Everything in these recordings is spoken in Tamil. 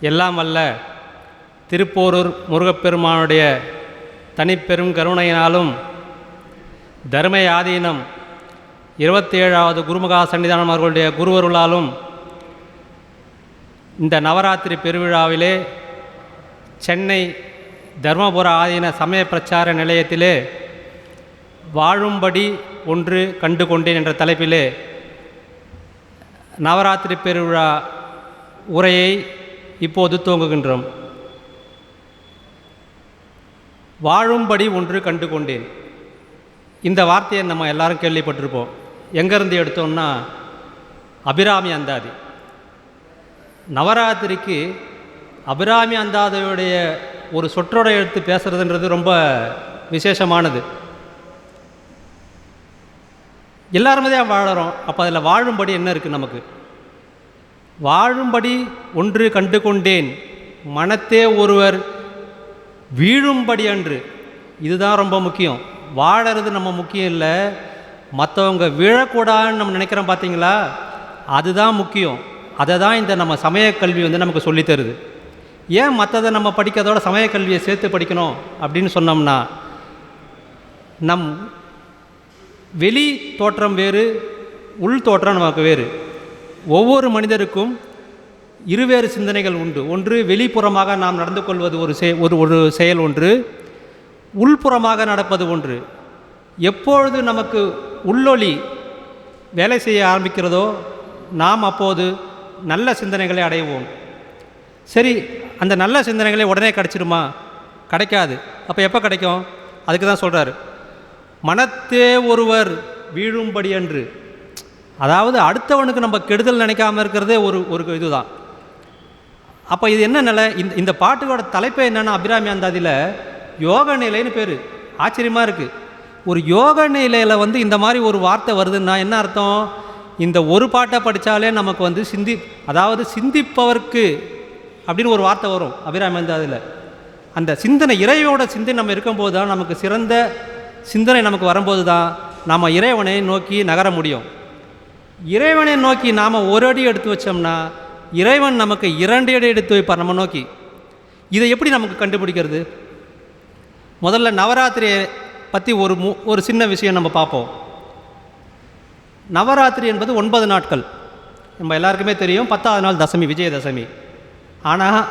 எல்லாம் அல்ல. திருப்போரூர் முருகப்பெருமானுடைய தனிப்பெரும் கருணையினாலும் தர்ம ஆதீனம் இருபத்தேழாவது குருமகா சன்னிதானம் அவர்களுடைய குருவருளாலும் இந்த நவராத்திரி பெருவிழாவிலே சென்னை தர்மபுர ஆதீன சமய பிரச்சார நிலையத்திலே வாழும்படி ஒன்று கண்டு கொண்டேன் என்ற தலைப்பிலே நவராத்திரி பெருவிழா உரையை இப்போது துவங்குகின்றோம். வாழும்படி ஒன்று கண்டு கொண்டேன் இந்த வார்த்தையை நம்ம எல்லாரும் கேள்விப்பட்டிருப்போம். எங்கேருந்து எடுத்தோம்னா அபிராமி அந்தாதி. நவராத்திரிக்கு அபிராமி அந்தாதியுடைய ஒரு சொற்றொடை எடுத்து பேசுறதுன்றது ரொம்ப விசேஷமானது. எல்லாருமே தான் வாழறோம். அப்போ அதில் வாழும்படி என்ன இருக்குது நமக்கு? வாழும்படி ஒன்று கண்டு கொண்டேன் மனத்தே ஒருவர் வீழும்படி அன்று. இதுதான் ரொம்ப முக்கியம். வாழறது நம்ம முக்கியம் இல்லை. மற்றவங்க விழக்கூடாதுன்னு நம்ம நினைக்கிறோம் பார்த்தீங்களா அதுதான் முக்கியம். அதை தான் இந்த நம்ம சமய கல்வி வந்து நமக்கு சொல்லித் தருது. ஏன் மற்றதை நம்ம படிக்கிறதோட சமய கல்வியை சேர்த்து படிக்கணும் அப்படின்னு சொன்னோம்னா நம் வெளி தோற்றம் வேறு உள் தோற்றம் நமக்கு வேறு. ஒவ்வொரு மனிதருக்கும் இருவேறு சிந்தனைகள் உண்டு. ஒன்று வெளிப்புறமாக நாம் நடந்து கொள்வது ஒரு செய ஒரு ஒரு செயல் ஒன்று. உள்புறமாக நடப்பது ஒன்று. எப்பொழுது நமக்கு உள்ளொளி வேலை செய்ய ஆரம்பிக்கிறதோ நாம் அப்போது நல்ல சிந்தனைகளை அடைவோம். சரி அந்த நல்ல சிந்தனைகளை உடனே கிடச்சிருமா கிடைக்காது. அப்போ எப்போ கிடைக்கும்? அதுக்கு தான் சொல்கிறார் மனத்தே ஒருவர் வீழும்படி அன்று. அதாவது அடுத்தவனுக்கு நம்ம கெடுதல் நினைக்காம இருக்கிறதே ஒரு ஒரு இதுதான். அப்போ இது என்ன நிலை? இந்த இந்த பாட்டுக்கோட தலைப்பே என்னென்னா அபிராமி அந்தாதியில் யோக நிலைன்னு பேர். ஆச்சரியமாக இருக்குது ஒரு யோக நிலையில் வந்து இந்த மாதிரி ஒரு வார்த்தை வருதுன்னா என்ன அர்த்தம்? இந்த ஒரு பாட்டை படித்தாலே நமக்கு வந்து சிந்தி அதாவது சிந்திப்பவர்க்கு அப்படின்னு ஒரு வார்த்தை வரும் அபிராமி அந்தாதியில் அந்த சிந்தனை இறைவோட சிந்தனை நம்ம இருக்கும்போது தான் நமக்கு சிறந்த சிந்தனை நமக்கு வரும்போது தான் நம்ம இறைவனை நோக்கி நகர முடியும். இறைவனை நோக்கி நாம் ஒரு அடி எடுத்து வச்சோம்னா இறைவன் நமக்கு இரண்டு அடி எடுத்து வைப்பார் நம்ம நோக்கி. இதை எப்படி நமக்கு கண்டுபிடிக்கிறது? முதல்ல நவராத்திரியை பற்றி ஒரு மு ஒரு சின்ன விஷயம் நம்ம பார்ப்போம். நவராத்திரி என்பது ஒன்பது நாட்கள். நம்ம எல்லாருக்குமே தெரியும் பத்தாவது நாள் தசமி விஜயதசமி. ஆனால்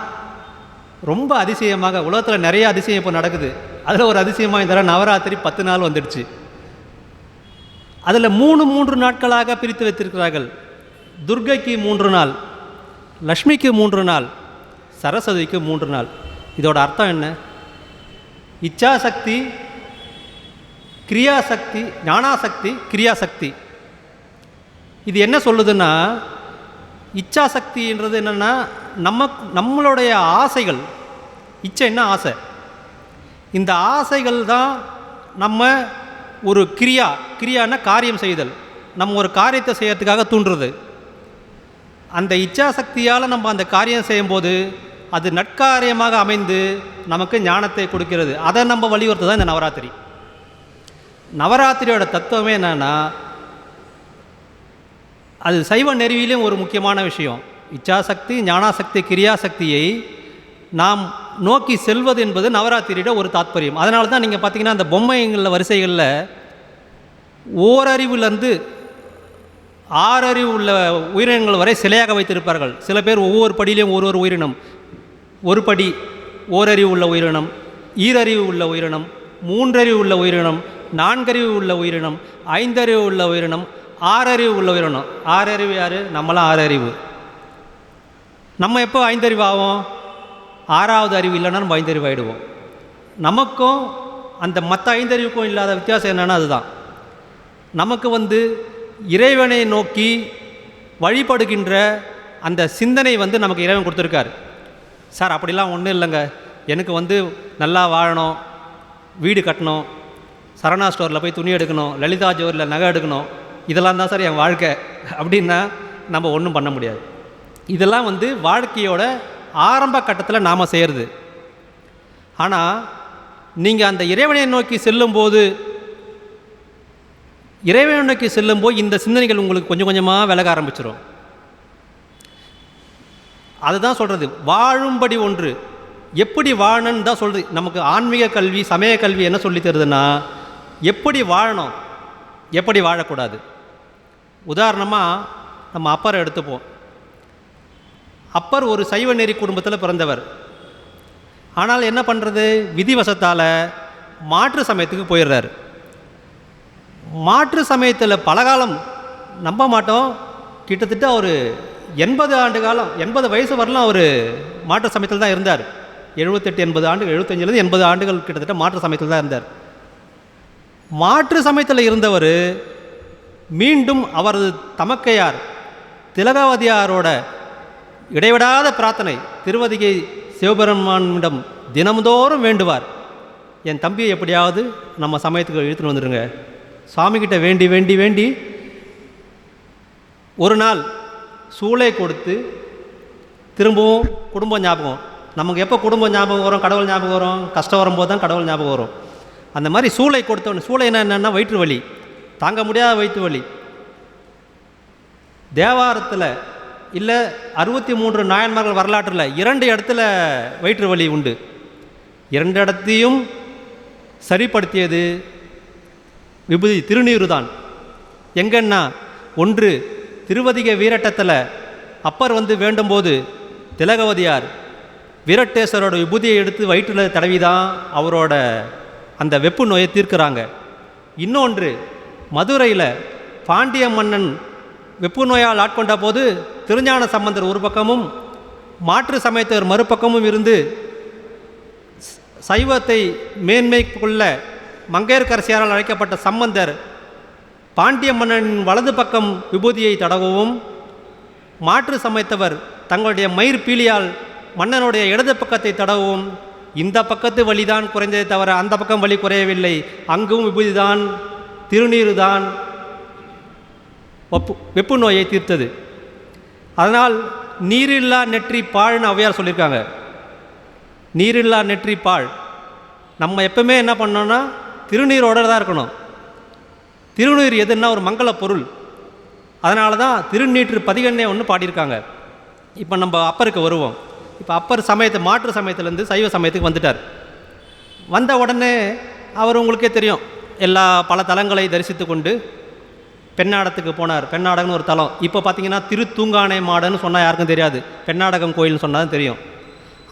ரொம்ப அதிசயமாக உலகத்தில் நிறைய அதிசயம் இப்போ நடக்குது. அதில் ஒரு அதிசயமாக இந்த நவராத்திரி பத்து நாள் வந்துடுச்சு. அதில் மூணு மூன்று நாட்களாக பிரித்து வைத்திருக்கிறார்கள். துர்கைக்கு மூன்று நாள் லக்ஷ்மிக்கு மூன்று நாள் சரஸ்வதிக்கு மூன்று நாள். இதோட அர்த்தம் என்ன? இச்சாசக்தி கிரியாசக்தி ஞானாசக்தி கிரியாசக்தி. இது என்ன சொல்லுதுன்னா இச்சாசக்தின்றது என்னென்னா நம்ம நம்மளுடைய ஆசைகள். இச்சை என்ன ஆசை? இந்த ஆசைகள் தான் நம்ம ஒரு கிரியா கிரியான்னா காரியம் செய்தல். நம்ம ஒரு காரியத்தை செய்யறதுக்காக தூண்டுறது. அந்த இச்சாசக்தியால் நம்ம அந்த காரியம் செய்யும்போது அது நட்காரியமாக அமைந்து நமக்கு ஞானத்தை கொடுக்கிறது. அதை நம்ம வலியுறுத்து தான் இந்த நவராத்திரி. நவராத்திரியோட தத்துவமே என்னென்னா அது சைவ நெறிவிலையும் ஒரு முக்கியமான விஷயம். இச்சாசக்தி ஞானாசக்தி கிரியாசக்தியை நாம் நோக்கி செல்வது என்பது நவராத்திரியோட ஒரு தாத்பரியம். அதனால தான் நீங்கள் பார்த்தீங்கன்னா அந்த பொம்மைங்களில் வரிசைகளில் ஓரறிவுலேருந்து ஆறறிவு உள்ள உயிரினங்கள் வரை சிலையாக வைத்திருப்பார்கள். சில பேர் ஒவ்வொரு படியிலையும் ஒரு ஒரு உயிரினம். ஒரு படி ஓரறிவு உள்ள உயிரினம் ஈரறிவு உள்ள உயிரினம் மூன்றறிவு உள்ள உயிரினம் நான்கறிவு உள்ள உயிரினம் ஐந்தறிவு உள்ள உயிரினம் ஆறறிவு உள்ள உயிரினம். ஆறறிவு யார்? நம்மளாம் ஆறறிவு. நம்ம எப்போ ஐந்தறிவு ஆகும் ஆறாவது அறிவு இல்லைன்னா நம்ம ஐந்தறிவு ஆகிடுவோம் நமக்கும் அந்த மற்ற ஐந்தறிவுக்கும் இல்லாத வித்தியாசம் என்னென்னா அதுதான். நமக்கு வந்து இறைவனை நோக்கி வழிபடுகின்ற அந்த சிந்தனை வந்து நமக்கு இறைவன் கொடுத்துருக்காரு. சார் அப்படிலாம் ஒன்றும் இல்லைங்க. எனக்கு வந்து நல்லா வாழணும் வீடு கட்டணும் சரணா ஸ்டோரில் போய் துணி எடுக்கணும் லலிதா ஜோரில் நகை எடுக்கணும் இதெல்லாம் தான் சார் என் வாழ்க்கை. அப்படின்னா நம்ம ஒன்றும் பண்ண முடியாது. இதெல்லாம் வந்து வாழ்க்கையோட ஆரம்ப கட்டத்தில் நாம் செய்கிறது ஆனால் நீங்கள் அந்த இறைவனை நோக்கி செல்லும்போது இறைவனை நோக்கி செல்லும்போது இந்த சிந்தனைகள் உங்களுக்கு கொஞ்சம் கொஞ்சமாக விலக ஆரம்பிச்சிடும் அதுதான் சொல்கிறது வாழும்படி ஒன்று. எப்படி வாழணும்னு தான் சொல்கிறது நமக்கு ஆன்மீக கல்வி சமய கல்வி என்ன சொல்லி தருதுன்னா எப்படி வாழணும் எப்படி வாழக்கூடாது. உதாரணமாக நம்ம அப்பரை எடுத்துப்போம். அப்பர் ஒரு சைவ நெறி குடும்பத்தில் பிறந்தவர். ஆனால் என்ன பண்ணுறது விதிவசத்தால் மாற்று சமயத்துக்கு போயிடுறாரு. மாற்று சமயத்தில் பலகாலம் நம்ப மாட்டோம். கிட்டத்தட்ட ஒரு எண்பது ஆண்டு காலம் எண்பது வயசு வரலாம் அவர் மாற்று சமயத்தில் தான் இருந்தார். எழுபத்தெட்டு எண்பது ஆண்டு எழுபத்தஞ்சிலேருந்து எண்பது ஆண்டுகள் கிட்டத்தட்ட மாற்று சமயத்தில் தான் இருந்தார். மாற்று சமயத்தில் இருந்தவர் மீண்டும் அவரது தமக்கையார் திலகாவதியாரோட இடைவிடாத பிரார்த்தனை. திருவதிகை சிவபெருமானிடம் தினம்தோறும் வேண்டுவார். என் தம்பியை எப்படியாவது நம்ம சமயத்துக்கு இழுத்துன்னு வந்துடுங்க. சுவாமிகிட்ட வேண்டி வேண்டி வேண்டி ஒரு நாள் சூளை கொடுத்து திரும்பவும் குடும்பம் ஞாபகம். நமக்கு எப்போ குடும்பம் ஞாபகம் வரும் கடவுள் ஞாபகம் வரும்? கஷ்டம் வரும்போது தான் கடவுள் ஞாபகம் வரும். அந்த மாதிரி சூளை கொடுத்தவொடனே சூளைனா என்னென்னா வயிற்று வலி. தாங்க முடியாத வயிற்று வலி. தேவாரத்தில் இல்லை அறுபத்தி மூன்று நாயன்மார்கள் வரலாற்றில் இரண்டு இடத்துல வயிற்று வலி உண்டு. இரண்டு இடத்தையும் சரிப்படுத்தியது விபூதி திருநீரு தான். எங்கன்னா ஒன்று திருவதிக வீரட்டத்தில் அப்பர் வந்து வேண்டும்போது திலகவதியார் வீரட்டேஸ்வரோட விபூதியை எடுத்து வயிற்றில் தடவி தான் அவரோட அந்த வெப்பு நோயை தீர்க்கிறாங்க. இன்னொன்று மதுரையில் பாண்டிய மன்னன் வெப்பு நோயால் ஆட்கொண்ட போது திருஞான சம்பந்தர் ஒரு பக்கமும் மாற்று சமயத்தவர் மறுபக்கமும் இருந்து சைவத்தை மேன்மை கொள்ள மங்கையர்கரசியாரால் அழைக்கப்பட்ட சம்பந்தர் பாண்டிய மன்னனின் வலது பக்கம் விபூதியை தடவவும் மாற்று சமைத்தவர் தங்களுடைய மயிர் பீலியால் மன்னனுடைய இடது பக்கத்தை தடவவும் இந்த பக்கத்து வழிதான் குறைந்ததே தவிர அந்த பக்கம் வலி குறையவில்லை. அங்கும் விபூதிதான் திருநீருதான் ஒப்பு வெப்பு நோயை தீர்த்தது. அதனால் நீரில்லா நெற்றி பாழ்னு அவையார் சொல்லியிருக்காங்க. நீரில்லா நெற்றி பாழ். நம்ம எப்பவுமே என்ன பண்ணோன்னா திருநீரோட தான் இருக்கணும். திருநீர் எதுன்னா ஒரு மங்கள பொருள். அதனால தான் திருநீற்று பதிகண்ணே ஒன்று பாடியிருக்காங்க. இப்போ நம்ம அப்பருக்கு வருவோம். இப்போ அப்பர் சமயத்தை மாற்று சமயத்துலேருந்து சைவ சமயத்துக்கு வந்துட்டார். வந்த உடனே அவர் உங்களுக்கே தெரியும். எல்லா பல தலங்களை தரிசித்து கொண்டு பெண்ணாடத்துக்கு போனார். பெண்ணாடகம்னு ஒரு தலம். இப்போ பார்த்தீங்கன்னா திருத்தூங்கானை மாடன்னு சொன்னால் யாருக்கும் தெரியாது. பெண்ணாடகம் கோயில்னு சொன்னால் தான் தெரியும்.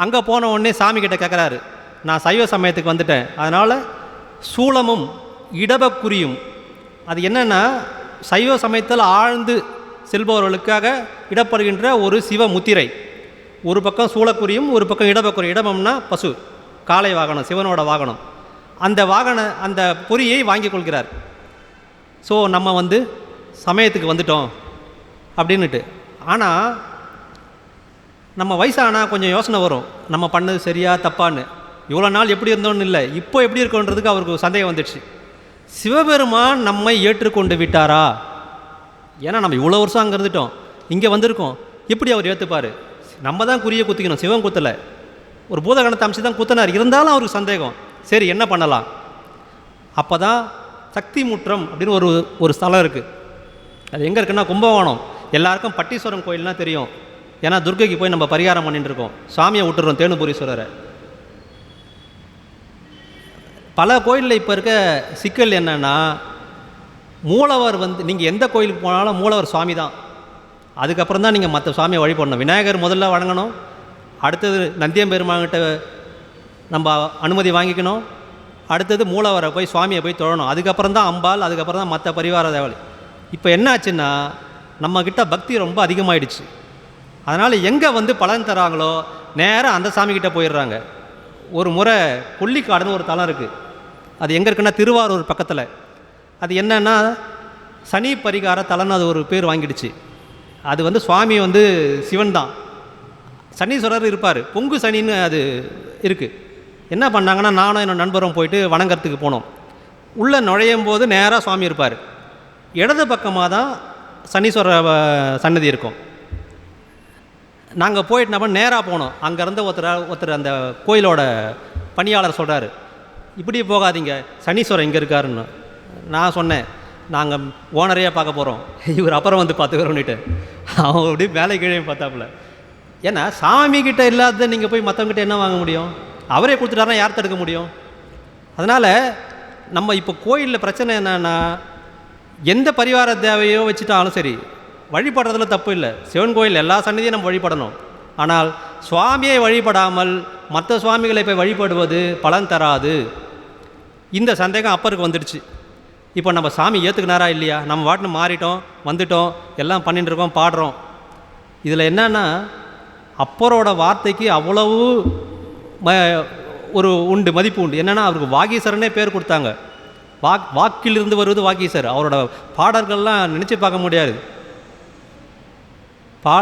அங்கே போன உடனே சாமி கிட்ட கேட்குறாரு நான் சைவ சமயத்துக்கு வந்துட்டேன். அதனால் சூளமும் இடபக்குறியும் அது என்னென்னா சைவ சமயத்தில் ஆழ்ந்து செல்பவர்களுக்காக இடப்படுகின்ற ஒரு சிவ முத்திரை. ஒரு பக்கம் சூளக்குறியும் ஒரு பக்கம் இடபக்குறி. இடமம்னா பசு. காளை வாகனம் சிவனோட வாகனம். அந்த வாகன அந்த பொறியை வாங்கிக் கொள்கிறார். ஸோ நம்ம வந்து சமயத்துக்கு வந்துட்டோம் அப்படின்னுட்டு. ஆனால் நம்ம வயசானா கொஞ்சம் யோசனை வரும். நம்ம பண்ணது சரியா தப்பான்னு. இவ்வளோ நாள் எப்படி இருந்தோன்னு இல்லை. இப்போ எப்படி இருக்கோன்றதுக்கு அவருக்கு சந்தேகம் வந்துடுச்சு. சிவபெருமான் நம்மை ஏற்றுக்கொண்டு விட்டாரா? ஏன்னா நம்ம இவ்வளோ வருஷம் அங்கே இருந்துட்டோம். இங்கே வந்திருக்கோம். எப்படி அவர் ஏற்றுப்பார் நம்ம தான் குறிய குத்திக்கணும். சிவன் குத்தலை. ஒரு பூதகணத்தை அமைச்சு தான் குத்தினார். இருந்தாலும் அவருக்கு சந்தேகம். சரி என்ன பண்ணலாம்? அப்போ தான் சக்தி முற்றம் அப்படின்னு ஒரு ஒரு ஸ்தலம் இருக்குது அது எங்கே இருக்குன்னா கும்பகோணம். எல்லாருக்கும் பட்டீஸ்வரம் கோயில்னால் தெரியும். ஏன்னா துர்கைக்கு போய் நம்ம பரிகாரம் பண்ணிட்டு இருக்கோம். சாமியை விட்டுறோம் தேனுபுரீஸ்வரரை. பல கோயிலில் இப்போ இருக்க சிக்கல் என்னென்னா மூலவர் வந்து நீங்கள் எந்த கோயிலுக்கு போனாலும் மூலவர் சுவாமி தான். அதுக்கப்புறம் தான் நீங்கள் மற்ற சுவாமியை வழிபடணும் விநாயகர் முதல்ல வணங்கணும். அடுத்தது நந்தியம்பெருமான்கிட்ட நம்ம அனுமதி வாங்கிக்கணும். அடுத்தது மூலவரை போய் சுவாமியை போய் தொழணும். அதுக்கப்புறம் தான் அம்பாள் அதுக்கப்புறம் தான் மற்ற பரிவார தேவலை. இப்போ என்ன ஆச்சுன்னா நம்மக்கிட்ட பக்தி ரொம்ப அதிகமாகிடுச்சு அதனால் எங்கே வந்து பலன் தராங்களோ நேராக அந்த சாமிக்கிட்ட போயிடுறாங்க. ஒரு முறை கொல்லிக்காடுன்னு ஒரு தலம் இருக்குது அது எங்கே இருக்குன்னா திருவாரூர் பக்கத்தில். அது என்னென்னா சனி பரிகார தலம்னு அது ஒரு பேர் வாங்கிடுச்சு. அது வந்து சுவாமி வந்து சிவன் தான். சனீஸ்வரர் இருப்பார். பொங்கு சனின்னு அது இருக்குது என்ன பண்ணாங்கன்னா நானும் என்னோட நண்பரும் போயிட்டு வணங்கறதுக்கு போனோம். உள்ளே நுழையும் போது நேராக சுவாமி இருப்பார். இடது பக்கமாக தான் சனீஸ்வர சன்னதி இருக்கும். நாங்கள் போயிட்டு நம்ம நேராக போனோம். அங்கேருந்து ஒருத்தர் ஒருத்தர் அந்த கோயிலோட பணியாளர் சொல்கிறாரு இப்படி போகாதீங்க சனீஸ்வரர் இங்கே இருக்காருன்னு. நான் சொன்னேன் நாங்கள் ஓனரையே பார்க்க போகிறோம் இவர் அப்புறம் வந்து பார்த்துக்கிறோன்னுட்டு அவன் அப்படியே மேலே கீழே பார்த்தாப்புல. ஏன்னா சாமி கிட்ட இல்லாததை நீங்கள் போய் மற்றவங்ககிட்ட என்ன வாங்க முடியும்? அவரே கொடுத்துட்டாருன்னா யார் தடுக்க முடியும்? அதனால் நம்ம இப்போ கோயிலில் பிரச்சனை என்னென்னா எந்த பரிவார தேவையோ வச்சுட்டாலும் சரி வழிபடுறதுல தப்பு இல்லை. சிவன் கோயில் எல்லா சன்னதியும் நம்ம வழிபடணும். ஆனால் சுவாமியை வழிபடாமல் மற்ற சுவாமிகளை போய் வழிபடுவது பலன் தராது. இந்த சந்தேகம் அப்பருக்கு வந்துடுச்சு. இப்போ நம்ம சாமி ஏற்றுக்கினாரா இல்லையா? நம்ம வாட்டினு மாறிட்டோம் வந்துட்டோம் எல்லாம் பண்ணிட்டுருக்கோம் பாடுறோம். இதில் என்னென்னா அப்பரோட வார்த்தைக்கு அவ்வளவு ம ஒரு உண்டு மதிப்பு உண்டு. என்னென்னா அவருக்கு வாகீசரனே பேர் கொடுத்தாங்க. வாக் வாக்கிலிருந்து வருவது வாகீசர். அவரோட பாடல்கள்லாம் நினச்சி பார்க்க முடியாது. பா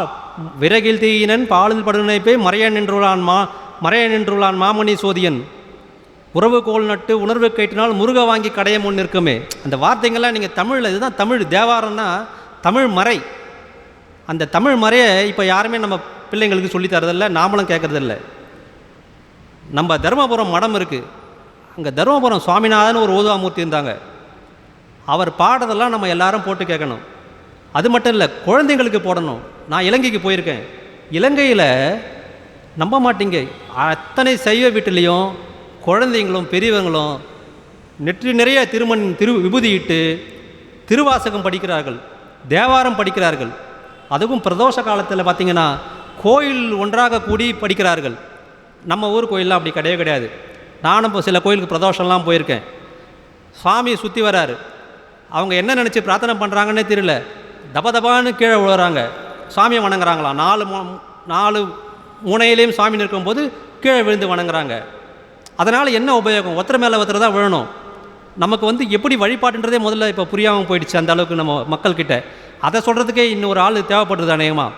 விறகில் தீயினன் பாலில் போய் மறைய நின்றுள்ளான் மா மறைய நின்றுள்ளான் மாமணி சோதியன். உறவு கோல் நட்டு உணர்வு கேட்டினால் முருக வாங்கி கடைய முன் நிற்குமே. அந்த வார்த்தைங்கள்லாம் நீங்கள் தமிழில் இதுதான் தமிழ் தேவாரம்னா தமிழ் மறை. அந்த தமிழ் மறையை இப்போ யாருமே நம்ம பிள்ளைங்களுக்கு சொல்லித்தரதில்லை நாமளும் கேட்குறதில்லை. நம்ம தருமபுரம் மடம் இருக்குது அங்கே தருமபுரம் சுவாமிநாதன் ஒரு ஓதுவாமூர்த்தி இருந்தாங்க. அவர் பாடுறதெல்லாம் நம்ம எல்லாரும் போட்டு கேட்கணும். அது மட்டும் இல்லை குழந்தைங்களுக்கு போடணும். நான் இலங்கைக்கு போயிருக்கேன். இலங்கையில் நம்ப மாட்டீங்க. அத்தனை சைவ வீட்டிலையும் குழந்தைங்களும் பெரியவங்களும் நெற்றி நிறைய திருமண் திரு விபூதியிட்டு திருவாசகம் படிக்கிறார்கள். தேவாரம் படிக்கிறார்கள். அதுவும் பிரதோஷ காலத்தில் பார்த்திங்கன்னா கோயில் ஒன்றாக கூடி படிக்கிறார்கள். நம்ம ஊர் கோயிலெலாம் அப்படி கிடையவே கிடையாது. நானும் இப்போ சில கோயிலுக்கு பிரதோஷம்லாம் போயிருக்கேன். சுவாமி சுற்றி வராரு. அவங்க என்ன நினச்சி பிரார்த்தனை பண்ணுறாங்கன்னே தெரியல. தப தபான்னு கீழே விழுறாங்க. சாமியை வணங்குறாங்களாம் நாலு நாலு முனையிலையும் சாமி நிற்கும்போது கீழே விழுந்து வணங்குறாங்க. அதனால் என்ன உபயோகம்? ஒருத்தர் மேலே ஒருத்தர் தான் விழணும். நமக்கு வந்து எப்படி வழிபாட்டுன்றதே முதல்ல இப்போ புரியாமல் போயிடுச்சு அந்த அளவுக்கு நம்ம மக்கள்கிட்ட. அதை சொல்கிறதுக்கே இன்னொரு ஆள் தேவைப்படுறது அநேகமாக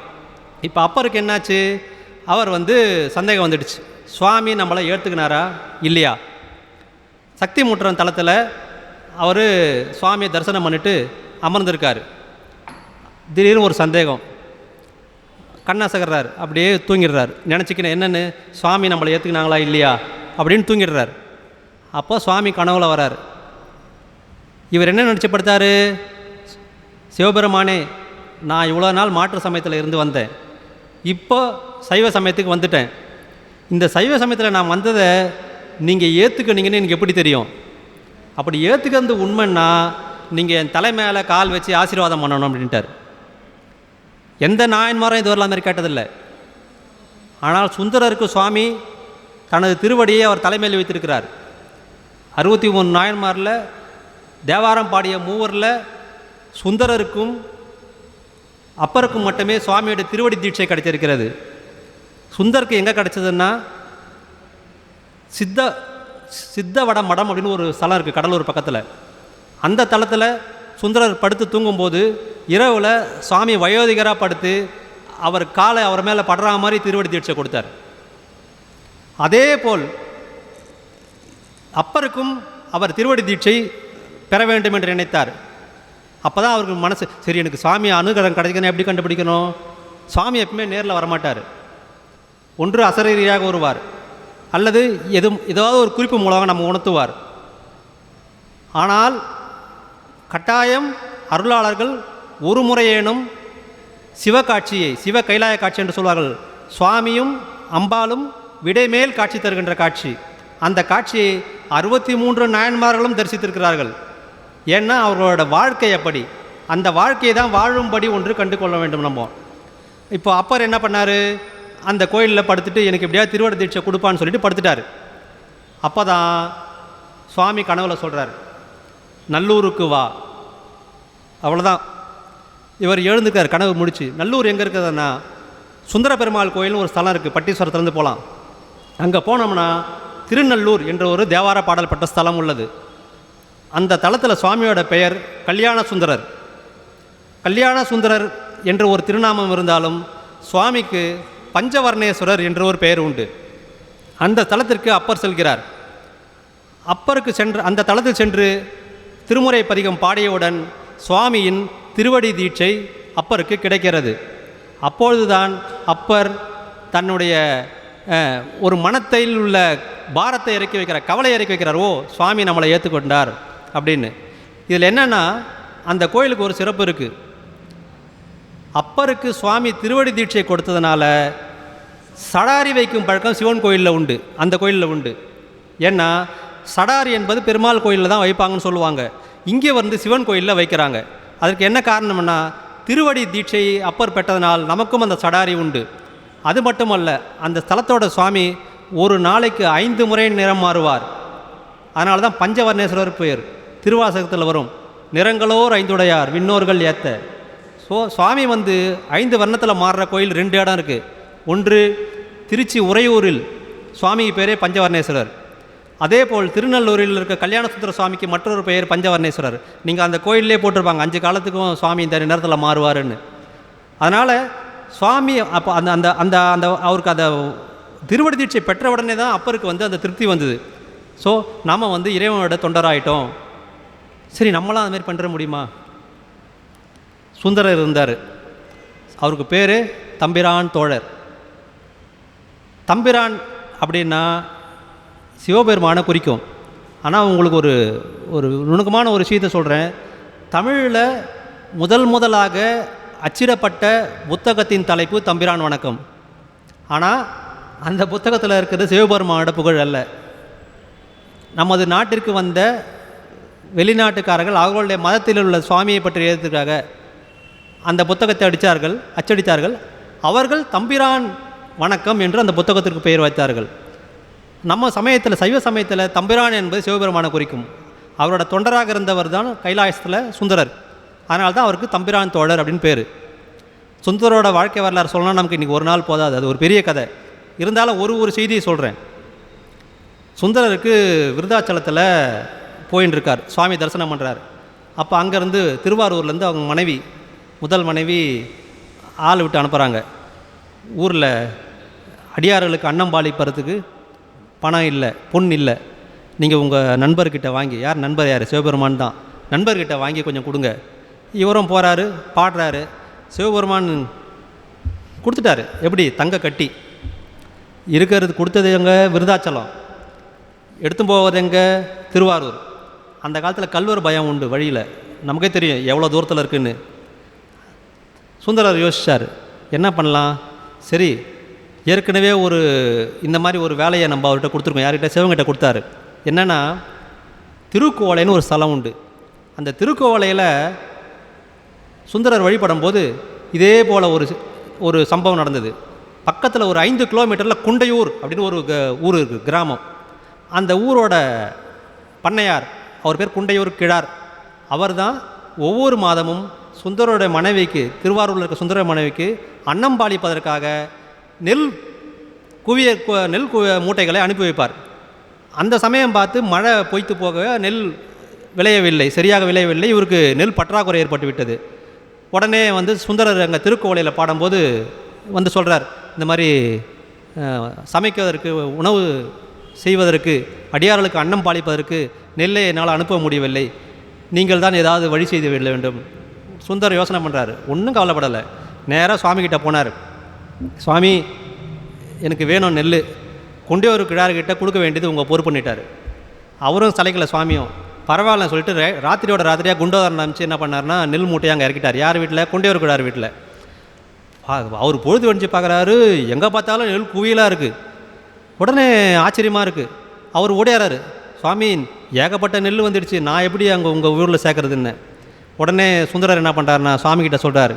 இப்போ அப்பருக்கு என்னாச்சு? அவர் வந்து சந்தேகம் வந்துடுச்சு. சுவாமி நம்மளை ஏற்றுக்கினாரா? இல்லையா? சக்தி முற்றம் தளத்தில் அவர் சுவாமியை தரிசனம் பண்ணிட்டு அமர்ந்திருக்கார். திடீர்னு ஒரு சந்தேகம். கண்ணாசகர்றார். அப்படியே தூங்கிடுறார். நினச்சிக்கின என்னென்னு? சுவாமி நம்மளை ஏற்றுக்கினாங்களா இல்லையா? அப்படின்னு தூங்கிடுறார். அப்போ சுவாமி கனவுல வரார். இவர் என்ன நினச்சி படுத்தாரு சிவபெருமானே நான் இவ்வளோ நாள் மாற்று சமயத்தில் இருந்து வந்தேன். இப்போ சைவ சமயத்துக்கு வந்துட்டேன். இந்த சைவ சமயத்தில் நான் வந்ததை நீங்கள் ஏற்றுக்கணிங்கன்னு எனக்கு எப்படி தெரியும்? அப்படி ஏற்றுக்கிறது உண்மைன்னா நீங்கள் என் தலை மேலே கால் வச்சு ஆசீர்வாதம் பண்ணணும் அப்படின்ட்டார். எந்த நாயன்மாரும் இது வரலாம் மாதிரி கேட்டதில்லை. ஆனால் சுந்தரருக்கு சுவாமி தனது திருவடியை அவர் தலைமையில் வைத்திருக்கிறார். அறுபத்தி மூணு நாயன்மாரில் தேவாரம் பாடிய மூவரில் சுந்தரருக்கும் அப்பருக்கும் மட்டுமே சுவாமியோட திருவடி தீட்சை கிடைச்சிருக்கிறது சுந்தருக்கு எங்கே கிடச்சதுன்னா சித்த சித்தவட மடம் அப்படின்னு ஒரு ஸ்தலம் இருக்குது கடலூர் பக்கத்தில். அந்த தளத்தில் சுந்தரர் படுத்து தூங்கும்போது இரவில் சுவாமி வயோதிகராக படுத்து அவர் காலை அவர் மேலே படுற மாதிரி திருவடி தீட்சை கொடுத்தார். அதே போல் அப்பருக்கும் அவர் திருவடி தீட்சை பெற வேண்டும் என்று நினைத்தார். அப்போ தான் அவருக்கு மனசு சரி எனக்கு சுவாமி அனுகிரகம் கிடைக்கணும் எப்படி கண்டுபிடிக்கணும்? சுவாமி எப்பவுமே நேரில் வரமாட்டார். ஒன்று அசரீரியாக வருவார் அல்லது எதுவும் ஏதாவது ஒரு குறிப்பு மூலமாக நம்ம உணர்த்துவார். ஆனால் கட்டாயம் அருளாளர்கள் ஒரு முறையேனும் சிவகாட்சியை சிவ கைலாய காட்சி என்று சொல்வார்கள். சுவாமியும் அம்பாலும் விடைமேல் காட்சி தருகின்ற காட்சி. அந்த காட்சியை அறுபத்தி மூன்று நாயன்மார்களும் தரிசித்திருக்கிறார்கள். ஏன்னா அவர்களோட வாழ்க்கை அப்படி அந்த வாழ்க்கையை தான் வாழும்படி ஒன்று கண்டு கொள்ள வேண்டும் நம்ம. இப்போ அப்பர் என்ன பண்ணார்? அந்த கோயிலில் படுத்துட்டு எனக்கு எப்படியாவது திருவட தீட்சை கொடுப்பான்னு சொல்லிட்டு படுத்துட்டார். அப்போ தான் சுவாமி கனவுல சொல்கிறார் நல்லூருக்கு வா. அவ்வளோதான் இவர் எழுந்துக்கார் கனவு முடிச்சு. நல்லூர் எங்கே இருக்குதுன்னா சுந்தர பெருமாள் கோயில்னு ஒரு ஸ்தலம் இருக்குது பட்டீஸ்வரத்துலேருந்து போகலாம் அங்கே போனோம்னா திருநல்லூர் என்ற ஒரு தேவார பாடல் பட்ட ஸ்தலம் உள்ளது. அந்த தளத்தில் சுவாமியோட பெயர் கல்யாண சுந்தரர். கல்யாண சுந்தரர் என்ற ஒரு திருநாமம் இருந்தாலும் சுவாமிக்கு பஞ்சவர்ணேஸ்வரர் என்ற ஒரு பெயர் உண்டு. அந்த தலத்திற்கு அப்பர் செல்கிறார். அப்பருக்கு சென்று அந்த தளத்தில் சென்று திருமுறை பதிகம் பாடியவுடன் சுவாமியின் திருவடி தீட்சை அப்பருக்கு கிடைக்கிறது. அப்பொழுதுதான் அப்பர் தன்னுடைய ஒரு மனத்தில் உள்ள பாரத்தை இறக்கி வைக்கிறார் கவலை இறக்கி வைக்கிறார். ஓ சுவாமி நம்மளை ஏற்றுக்கொண்டார் அப்படின்னு. இதில் என்னென்னா அந்த கோயிலுக்கு ஒரு சிறப்பு இருக்குது அப்பருக்கு சுவாமி திருவடி தீட்சை கொடுத்ததுனால சடாரி வைக்கும் பழக்கம் சிவன் கோயிலில் உண்டு அந்த கோயிலில் உண்டு. ஏன்னா சடாரி என்பது பெருமாள் கோயிலில் தான் வைப்பாங்கன்னு சொல்லுவாங்க. இங்கே வந்து சிவன் கோயிலில் வைக்கிறாங்க. அதற்கு என்ன காரணம்னா திருவடி தீட்சை அப்பர் பெற்றதனால் நமக்கும் அந்த சடாரி உண்டு. அது மட்டுமல்ல அந்த ஸ்தலத்தோட சுவாமி ஒரு நாளைக்கு ஐந்து முறை நிறம் மாறுவார். அதனால தான் பஞ்சவர்ணேஸ்வரர் பெயர் திருவாசகத்தில் வரும். நிறங்களோர் ஐந்துடையார் விண்ணோர்கள் ஏத்த. ஸோ சுவாமி வந்து ஐந்து வர்ணத்தில் மாறுற கோயில் ரெண்டு இடம் இருக்குது ஒன்று திருச்சி உறையூரில் சுவாமிக்கு பேரே பஞ்சவர்ணேஸ்வரர். அதே போல் திருநல்லூரில் இருக்க கல்யாணசுந்தர சுவாமிக்கு மற்றொரு பெயர் பஞ்சவர்ணேஸ்வரர். நீங்கள் அந்த கோயிலே போட்டிருப்பாங்க. அஞ்சு காலத்துக்கும் சுவாமி இந்த நேரத்தில் மாறுவாருன்னு. அதனால் சுவாமி அப்போ அந்த அந்த அந்த அந்த அவருக்கு அந்த திருவடி தீட்சை பெற்ற உடனே தான் அப்பருக்கு வந்து அந்த திருப்தி வந்தது. ஸோ நாம் வந்து இறைவனோட தொண்டராயிட்டோம். சரி நம்மளாம் அதுமாரி பண்ணுற முடியுமா? சுந்தரர் இருந்தார். அவருக்கு பேர் தம்பிரான் தோழர். தம்பிரான் அப்படின்னா சிவபெருமானை குறிக்கும். ஆனால் உங்களுக்கு ஒரு ஒரு நுணுக்கமான ஒரு விஷயத்தை சொல்கிறேன் தமிழில் முதல் முதலாக அச்சிடப்பட்ட புத்தகத்தின் தலைப்பு தம்பிரான் வணக்கம். ஆனால் அந்த புத்தகத்தில் இருக்கிறது சிவபெருமானோட புகழ் அல்ல. நமது நாட்டிற்கு வந்த வெளிநாட்டுக்காரர்கள் அவர்களுடைய மதத்தில் உள்ள சுவாமியை பற்றி எழுதுக்காக அந்த புத்தகத்தை அடித்தார்கள் அச்சடித்தார்கள். அவர்கள் தம்பிரான் வணக்கம் என்று அந்த புத்தகத்திற்கு பெயர் வைத்தார்கள். நம்ம சமயத்தில் சைவ சமயத்தில் தம்பிரான் என்பது சிவபெருமானை குறிக்கும். அவரோட தொண்டராக இருந்தவர் தான் கைலாயத்தில் சுந்தரர். அதனால தான் அவருக்கு தம்பிரான் தோழர் அப்படின்னு பேர். சுந்தரோட வாழ்க்கை வரலாறு சொல்லலாம் நமக்கு இன்றைக்கி ஒரு நாள் போதாது. அது ஒரு பெரிய கதை. இருந்தாலும் ஒரு ஒரு செய்தியை சொல்கிறேன் சுந்தரருக்கு விருதாச்சலத்தில் போயின்னு இருக்கார் சுவாமி தரிசனம் பண்ணுறார் அப்போ அங்கேருந்து திருவாரூர்லேருந்து அவங்க மனைவி முதல் மனைவி ஆள் விட்டு அனுப்புகிறாங்க ஊரில் அடியார்களுக்கு அன்னம் பாலிப்பறதுக்கு பணம் இல்லை பொன் இல்லை. நீங்கள் உங்கள் நண்பர்கிட்ட வாங்கி யார் நண்பர் யார்? சிவபெருமான் தான். நண்பர்கிட்ட வாங்கி கொஞ்சம் கொடுங்க. இவரும் போகிறாரு பாடுறாரு. சிவபெருமான் கொடுத்துட்டாரு. எப்படி? தங்க கட்டி. இருக்கிறது கொடுத்தது எங்கே? விருதாச்சலம். எடுத்து போவது எங்கே? திருவாரூர். அந்த காலத்தில் கல்வர் பயம் உண்டு வழியில். நமக்கே தெரியும் எவ்வளோ தூரத்தில் இருக்குன்னு. சுந்தரர் யோசித்தார் என்ன பண்ணலாம்? சரி ஏற்கனவே ஒரு இந்த மாதிரி ஒரு வேலையை நம்ம அவர்கிட்ட கொடுத்துருக்கோம். யார்கிட்ட? சிவங்கிட்ட கொடுத்தாரு. என்னென்னா திருக்கோவலைன்னு ஒரு ஸ்தலம் உண்டு. அந்த திருக்கோவலையில் சுந்தரர் வழிபடும் போது இதே போல் ஒரு ஒரு சம்பவம் நடந்தது. பக்கத்தில் ஒரு ஐந்து கிலோமீட்டரில் குண்டையூர் அப்படின்னு ஒரு க- ஊர் இருக்குது கிராமம். அந்த ஊரோட பண்ணையார் அவர் பேர் குண்டையூர் கிழார். அவர்தான் ஒவ்வொரு மாதமும் சுந்தரோட மனைவிக்கு திருவாரூரில் இருக்க சுந்தர மனைவிக்கு அன்னம் பாலிப்பதற்காக நெல் குவிய நெல் கு மூட்டைகளை அனுப்பி வைப்பார். அந்த சமயம் பார்த்து மழை பொய்த்து போக நெல் விளையவில்லை சரியாக விளையவில்லை. இவருக்கு நெல் பற்றாக்குறை ஏற்பட்டு விட்டது உடனே வந்து சுந்தரர் அங்கே திருக்கோவிலையில் பாடும்போது வந்து சொல்கிறார் இந்த மாதிரி சமைக்குவதற்கு உணவு செய்வதற்கு அடியார்களுக்கு அன்னம் பாலிப்பதற்கு நெல்லை என்னால் அனுப்ப முடியவில்லை. நீங்கள் தான் ஏதாவது வழி செய்து விட வேண்டும். சுந்தர் யோசனை பண்ணுறாரு ஒன்றும் கவலைப்படலை. நேராக சுவாமிகிட்ட போனார். சுவாமி எனக்கு வேணும் நெல் கொண்டே ஒரு கிழார்கிட்ட கொடுக்க வேண்டியது உங்கள் பொறுப்பு பண்ணிட்டார். அவரும் சலைக்கல சுவாமியும். பரவாயில்லன்னு சொல்லிட்டு ராத்திரியோட ராத்திரியாக குண்டோதரன் அனுப்பிச்சு என்ன பண்ணாருன்னா நெல் மூட்டையை அங்கே இறக்கிட்டார். யார் வீட்டில் கொண்டே ஒரு கிழார் வீட்டில் அவர் பொழுது வடிஞ்சு பார்க்குறாரு எங்கே பார்த்தாலும் நெல் குவியலாக இருக்குது உடனே ஆச்சரியமாக இருக்குது அவர் ஓடியாராரு. சுவாமி ஏகப்பட்ட நெல் வந்துடுச்சு. நான் எப்படி அங்கே உங்கள் ஊரில் சேர்க்குறதுன்னு. உடனே சுந்தரர் என்ன பண்ணுறாருன்னா சுவாமிகிட்ட சொல்கிறார்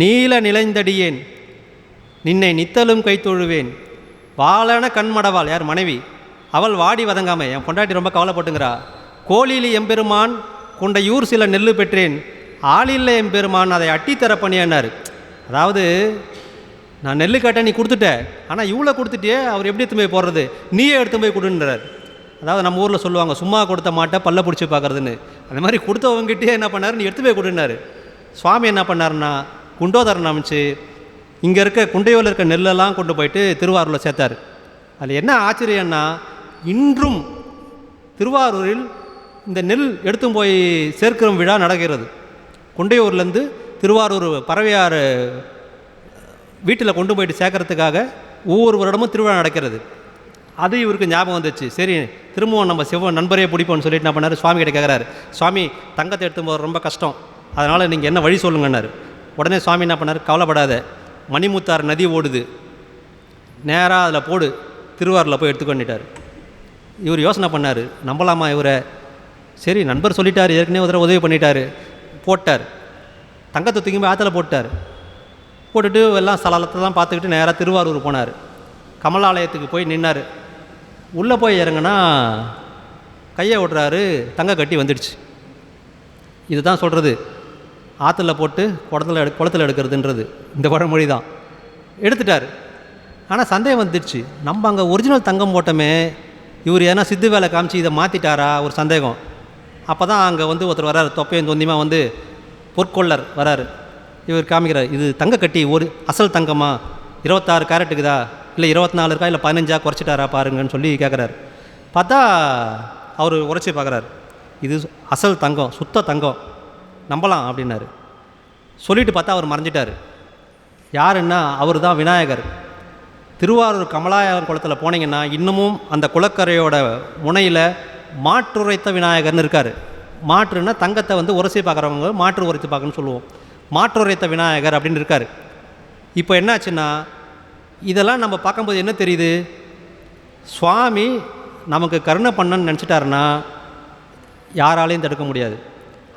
நீல நிலைந்தடியேன். நின்னை நித்தலும் கைத்தொழுவேன் வாழன கண்மடவாள் யார் மனைவி? அவள் வாடி வதங்காம என் பொண்டாட்டி ரொம்ப கவலைப்பட்டுங்கிறா. கோழிலி எம்பெருமான் கொண்டையூர் சில நெல்லு பெற்றேன். ஆளில்ல எம்பெருமான் அதை அட்டித்தர பண்ணியன்னார் அதாவது நான் நெல் கேட்டேன் நீ கொடுத்துட்ட. ஆனால் இவ்வளோ கொடுத்துட்டே அவர் எப்படி எடுத்து போய் போடுறது? நீயே எடுத்து போய் கொடுன்றார். அதாவது நம்ம ஊரில் சொல்லுவாங்க சும்மா கொடுத்த மாட்டை பல்ல பிடிச்சி பார்க்குறதுன்னு. அந்த மாதிரி கொடுத்தவங்ககிட்டே என்ன பண்ணார்? நீ எடுத்து போய் கொடுன்னாரு. சுவாமி என்ன பண்ணாருன்னா குண்டோதரன் அமைச்சு இங்கே இருக்க குண்டையூரில் இருக்க நெல்லெல்லாம் கொண்டு போயிட்டு திருவாரூரில் சேர்த்தார். அதில் என்ன ஆச்சரியம்னா இன்றும் திருவாரூரில் இந்த நெல் எடுத்து போய் சேர்க்கிற விழா நடக்கிறது. குண்டையூர்லேருந்து திருவாரூர் பறவையார் வீட்டில் கொண்டு போயிட்டு சேர்க்கறதுக்காக ஒவ்வொரு வருடமும் திருவிழா நடக்கிறது. அது இவருக்கு ஞாபகம் வந்துச்சு. சரி திரும்பவும் நம்ம சிவன் நண்பரையே பிடிப்போம்னு சொல்லிட்டு என்ன பண்ணார்? சுவாமி கிட்ட கேட்குறாரு சுவாமி தங்கத்தை எடுத்து போகிறது ரொம்ப கஷ்டம். அதனால் நீங்கள் என்ன வழி சொல்லுங்கன்னாரு. உடனே சுவாமி என்ன பண்ணார்? கவலைப்படாத. மணிமுத்தார் நதி ஓடுது. நேராக அதில் போடு. திருவாரூரில் போய் எடுத்துக்கொண்டுட்டார் இவர் யோசனை பண்ணார். நம்பலாமா இவரை? சரி நண்பர் சொல்லிட்டார். ஏற்கனவே ஒரு உதவி பண்ணிட்டார். போட்டார். தங்கத்தை தூக்கி போய் ஆற்றுல போட்டார். போட்டுட்டு எல்லாம் ஸ்தலத்தெல்லாம் பார்த்துக்கிட்டு நேராக திருவாரூர் போனார். கமலாலயத்துக்கு போய் நின்னார். உள்ளே போய் இறங்குனா கையை விட்றாரு தங்க கட்டி வந்துடுச்சு. இதுதான் சொல்கிறது ஆற்றுல போட்டு குடத்தில் எடு குளத்தில் எடுக்கிறதுன்றது இந்த பழமொழி தான் எடுத்துட்டார். ஆனால் சந்தேகம் வந்துடுச்சு. நம்ம அங்கே ஒரிஜினல் தங்கம் போட்டோமே இவர் எதனா சித்து வேலை காமிச்சு இதை மாற்றிட்டாரா ஒரு சந்தேகம். அப்போ தான் அங்கே வந்து ஒருத்தர் வராரு தொப்பையும் தொந்தியமாக வந்து பொற்கொள்ளர் வராரு. இவர் காமிக்கிறார் இது தங்க கட்டி ஒரு அசல் தங்கமா? இருபத்தாறு கேரட்டுக்குதா? இல்லை இருபத்தி நாலு இருக்கா? இல்லை பதினஞ்சா? குறைச்சிட்டாரா பாருங்கன்னு சொல்லி கேட்குறாரு பார்த்தா அவர் உரைச்சி பார்க்குறாரு இது அசல் தங்கம் சுத்த தங்கம். நம்பலாம் அப்படின்னாரு. சொல்லிட்டு பார்த்தா அவர் மறைஞ்சிட்டார். யாருன்னா அவர் தான் விநாயகர். திருவாரூர் கமலாயர் குளத்தில் போனீங்கன்னா இன்னமும் அந்த குளக்கரையோட முனையில் மாற்றுரைத்த விநாயகர்னு இருக்கார். மாற்றுன்னா தங்கத்தை வந்து உரசி பார்க்குறவங்க மாற்று உரைத்து பார்க்கணும்னு சொல்லுவோம். மாற்றுரைத்த விநாயகர் அப்படின்னு இருக்கார். இப்போ என்னாச்சுன்னா இதெல்லாம் நம்ம பார்க்கும்போது என்ன தெரியுது? சுவாமி நமக்கு கருணை பண்ணன்னு நினச்சிட்டாருன்னா யாராலையும் தடுக்க முடியாது.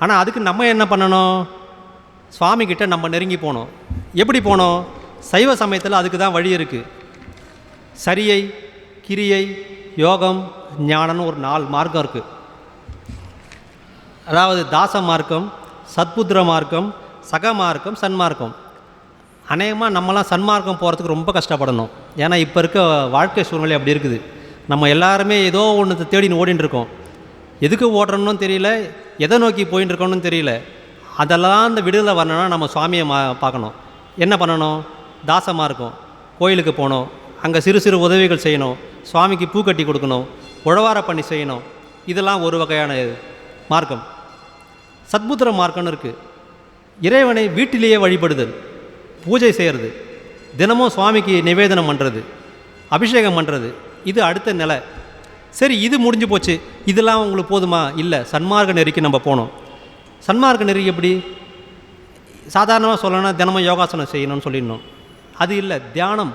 ஆனால் அதுக்கு நம்ம என்ன பண்ணணும்? சுவாமிக்கிட்ட நம்ம நெருங்கி போகணும் எப்படி போனோம்? சைவ சமயத்தில் அதுக்கு தான் வழி இருக்குது சரியை கிரியை யோகம் ஞானம்னு ஒரு நாலு மார்க்கம் இருக்குது அதாவது தாச மார்க்கம் சத்புத்திர மார்க்கம் சக மார்க்கம் சன்மார்க்கம் அநேகமாக நம்மலாம் சன்மார்க்கம் போகிறதுக்கு ரொம்ப கஷ்டப்படணும். ஏன்னா இப்போ இருக்க வாழ்க்கை சூழ்நிலை அப்படி இருக்குது. நம்ம எல்லாருமே ஏதோ ஒன்று தேடின்னு ஓடின்னு இருக்கோம். எதுக்கு ஓடுறோன்னு தெரியல. எதை நோக்கி போயின்னு இருக்கோன்னு தெரியல. அதெல்லாம் அந்த விடுதலை வரணும்னா நம்ம சுவாமியை மா பார்க்கணும். என்ன பண்ணணும்? தாசமாக இருக்கும். கோயிலுக்கு போகணும். அங்கே சிறு சிறு உதவிகள் செய்யணும். சுவாமிக்கு பூ கட்டி கொடுக்கணும். உழவார பண்ணி செய்யணும். இதெல்லாம் ஒரு வகையான மார்க்கம். சத்புத்திர மார்க்கம்னு இருக்குது இறைவனை வீட்டிலேயே வழிபடுதல். பூஜை செய்கிறது தினமும் சுவாமிக்கு நிவேதனம் பண்ணுறது அபிஷேகம் பண்ணுறது இது அடுத்த நிலை. சரி இது முடிஞ்சு போச்சு. இதெல்லாம் உங்களுக்கு போதுமா? இல்லை சன்மார்க்க நெறிக்கு நம்ம போனோம். சன்மார்க்க நெறி எப்படி? சாதாரணமாக சொல்லணும்னா தினமும் யோகாசனம் செய்யணும்னு சொல்லிடணும். அது இல்லை தியானம்.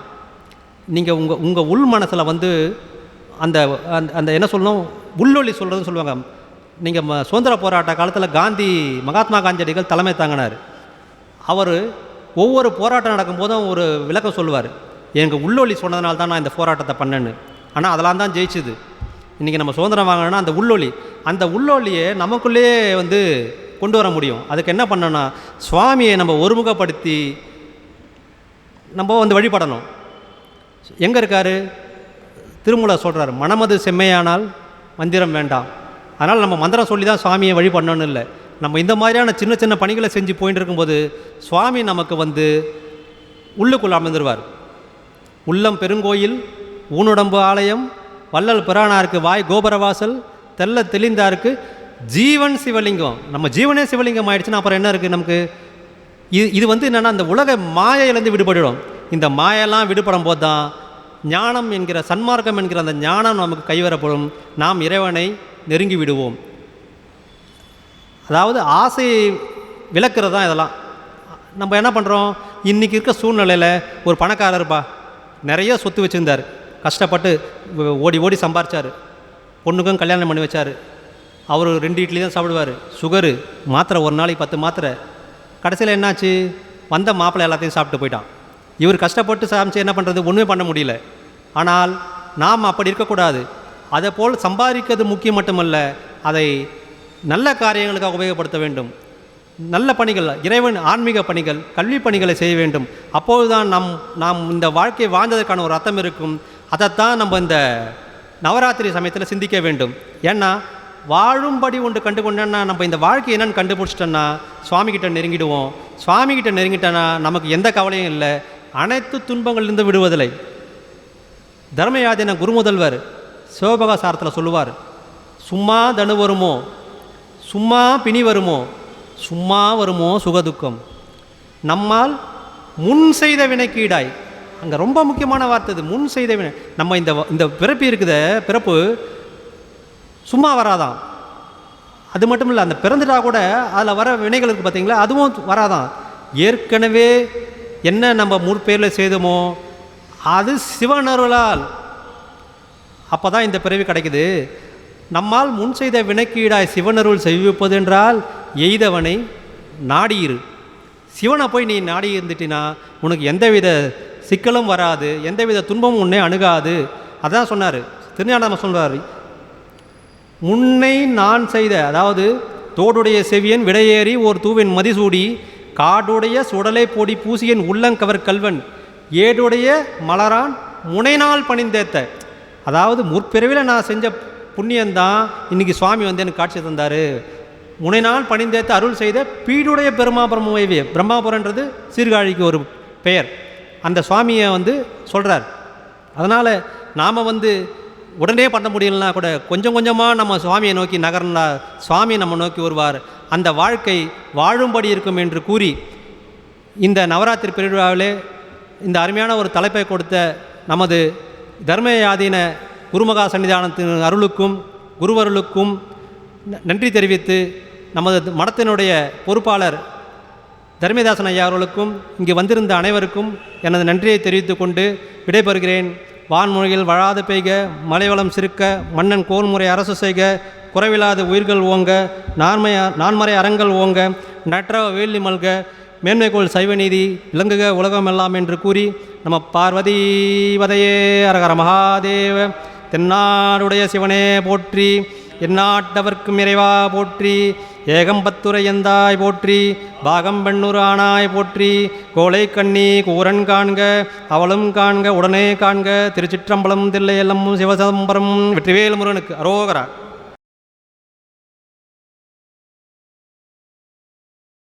நீங்கள் உங்கள் உங்கள் உள் மனசில் வந்து அந்த அந்த அந்த என்ன சொல்லணும்? உள்ளொளி சொல்கிறதுன்னு சொல்லுவாங்க. நீங்கள் ம- சுதந்திர போராட்ட காலத்தில் காந்தி மகாத்மா காந்தியடிகள் தலைமை தாங்கினார். அவர் ஒவ்வொரு போராட்டம் நடக்கும்போதும் ஒரு விளக்கம் சொல்லுவார். எங்கள் உள்ளொளி சொன்னதுனால தான் நான் இந்த போராட்டத்தை பண்ணேன்னு. ஆனால் அதெல்லாம் தான் ஜெயிச்சுது. இன்றைக்கி நம்ம சுதந்திரம் வாங்கணும்னா அந்த உள்ளொலி அந்த உள்ளொலியை நமக்குள்ளேயே வந்து கொண்டு வர முடியும். அதுக்கு என்ன பண்ணணும்னா சுவாமியை நம்ம ஒருமுகப்படுத்தி நம்ம வந்து வழிபடணும். எங்கே இருக்கார்? திருமூலர் சொல்கிறார் மனமது செம்மையானால் மந்திரம் வேண்டாம். அதனால் நம்ம மந்திரம் சொல்லி தான் சுவாமியை வழிபடணும்னு இல்லை. நம்ம இந்த மாதிரியான சின்ன சின்ன பணிகளை செஞ்சு போயிட்டு இருக்கும்போது சுவாமி நமக்கு வந்து உள்ளுக்குள் அமர்ந்துருவார். உள்ளம் பெருங்கோயில் ஊனுடம்பு ஆலயம் வள்ளல் பிரானாருக்கு வாய் கோபுரவாசல் தெல்ல தெளிந்தாருக்கு ஜீவன் சிவலிங்கம். நம்ம ஜீவனே சிவலிங்கம் ஆயிடுச்சுன்னா அப்புறம் என்ன இருக்குது நமக்கு? இது இது வந்து என்னென்னா அந்த உலக மாயையிலேருந்து விடுபடிடும் இந்த மாயெல்லாம் விடுபடும் போது தான் ஞானம் என்கிற சன்மார்க்கம் என்கிற அந்த ஞானம் நமக்கு கைவரப்படும். நாம் இறைவனை நெருங்கி விடுவோம். அதாவது ஆசையை விளக்குறது தான் இதெல்லாம். நம்ம என்ன பண்ணுறோம் இன்றைக்கி இருக்க சூழ்நிலையில் ஒரு பணக்காரர்ப்பா நிறைய சொத்து வச்சுருந்தார். கஷ்டப்பட்டு ஓடி ஓடி சம்பாரித்தார் பொண்ணுக்கும் கல்யாணம் பண்ணி வச்சார். அவர் ரெண்டு இட்லி தான் சாப்பிடுவார். சுகரு மாத்திரை ஒரு நாளைக்கு பத்து மாத்திரை. கடைசியில் என்னாச்சு? வந்த மாப்பிள்ளை எல்லாத்தையும் சாப்பிட்டு போயிட்டான். இவர் கஷ்டப்பட்டு சமைச்சு என்ன பண்ணுறது ஒன்றுமே பண்ண முடியல. ஆனால் நாம் அப்படி இருக்கக்கூடாது. அதை போல் சம்பாதிக்கிறது முக்கியம் மட்டுமல்ல அதை நல்ல காரியங்களுக்காக உபயோகப்படுத்த வேண்டும். நல்ல பணிகள் இறைவன் ஆன்மீக பணிகள் கல்வி பணிகளை செய்ய வேண்டும். அப்போதுதான் நம் நாம் இந்த வாழ்க்கையை வாழ்ந்ததற்கான ஒரு அர்த்தம் இருக்கும். அதைத்தான் நம்ம இந்த நவராத்திரி சமயத்தில் சிந்திக்க வேண்டும். ஏன்னா வாழும்படி ஒன்று கண்டுகொண்டேன்னா நம்ம இந்த வாழ்க்கை என்னென்னு கண்டுபிடிச்சிட்டோன்னா சுவாமிகிட்ட நெருங்கிடுவோம். சுவாமிகிட்ட நெருங்கிட்டோன்னா நமக்கு எந்த கவலையும் இல்லை. அனைத்து துன்பங்கள்லேருந்து விடுவதில்லை. தர்மயாதின குருமுதல்வர் சிவபகசாரத்தில் சொல்லுவார் சும்மா தனு வருமோ? சும்மா பிணி வருமோ? சும்மா வருமோ சுகதுக்கம்? நம்மால் முன் செய்த வினைக்கீடாய் அங்கே ரொம்ப முக்கியமான வார்த்தை இது. முன் செய்த வினை நம்ம இந்த வ- இந்த பிறப்பு இருக்குத பிறப்பு சும்மா வராதான் அது மட்டும் இல்லை அந்த பிறந்துட்டா கூட அதில் வர வினைகள் இருக்குது பார்த்தீங்களா அதுவும் வராதான் ஏற்கனவே என்ன நம்ம முற்பேரில் செய்தோமோ அது சிவனருளால் அப்போ தான் இந்த பிறவி கிடைக்குது. நம்மால் முன் செய்த வினைக்கீடாய் சிவனருள் செய்விப்பது என்றால் எய்தவனை நாடியிரு. சிவனை போய் நீ நாடி இருந்துட்டினா உனக்கு எந்தவித சிக்கலும் வராது எந்தவித துன்பமும் உன்னை அணுகாது. அதான் சொன்னார். திருஞானம சொல்றார் முன்னை நான் செய்த அதாவது தோடுடைய செவியன் விடையேறி ஓர் தூவின் மதிசூடி காடுடைய சுடலை பொடி பூசியன் உள்ளங்கவர் கல்வன் ஏடுடைய மலரான் முனைநாள் பணிந்தேத்த. அதாவது முற்பிறவில் நான் செஞ்ச புண்ணியந்தான் இன்னைக்கு சுவாமி வந்து எனக்கு காட்சி தந்தார். முனைநாள் பணிந்தேத்த அருள் செய்த பீடுடைய பெருமாபுரம் பிரம்மாபுரன்றது சீர்காழிக்கு ஒரு பெயர். அந்த சுவாமியை வந்து சொல்கிறார் அதனால் நாம் வந்து உடனே பண்ண முடியலனா கூட கொஞ்சம் கொஞ்சமாக நம்ம சுவாமியை நோக்கி நகர்னா சுவாமி நம்ம நோக்கி வருவார். அந்த வாழ்க்கை வாழும்படி இருக்கும் என்று கூறி இந்த நவராத்திரி பெருவிழாவிலே இந்த அருமையான ஒரு தலைப்பை கொடுத்த நமது தர்மயாதீன குருமகா சன்னிதானத்தின் அருளுக்கும் குருவருளுக்கும் ந- நன்றி தெரிவித்து நமது மடத்தினுடைய பொறுப்பாளர் தர்மதாசன் ஐயா அவர்களுக்கும் இங்கு வந்திருந்த அனைவருக்கும் எனது நன்றியை தெரிவித்து கொண்டு விடைபெறுகிறேன். வான்மொழியில் வழாது பெய்க மலைவளம் சிறுக்க மன்னன் கோன்முறை அரசு செய்க குறைவில்லாத உயிர்கள் ஓங்க நான்மைய நான்மறை அறங்கள் ஓங்க நற்ற வேலி மல்க மேன்மைகோள் சைவநீதி விளங்குக உலகமெல்லாம் என்று கூறி நம்ம பார்வதி வதையே அரகர மகாதேவ தென்னாடுடைய சிவனே போற்றி எந்நாட்டவர்க்கும் இறைவா போற்றி ஏகம்பத்துரையந்தாய் போற்றி பாகம் போற்றி கோலை கண்ணி கூரன் காண்க அவளும் காண்க உடனே காண்க திருச்சிற்றம்பலம் தில்லையெல்லம் சிவசம்பரம் வெற்றிவேல் முருகனுக்கு அரோகரா.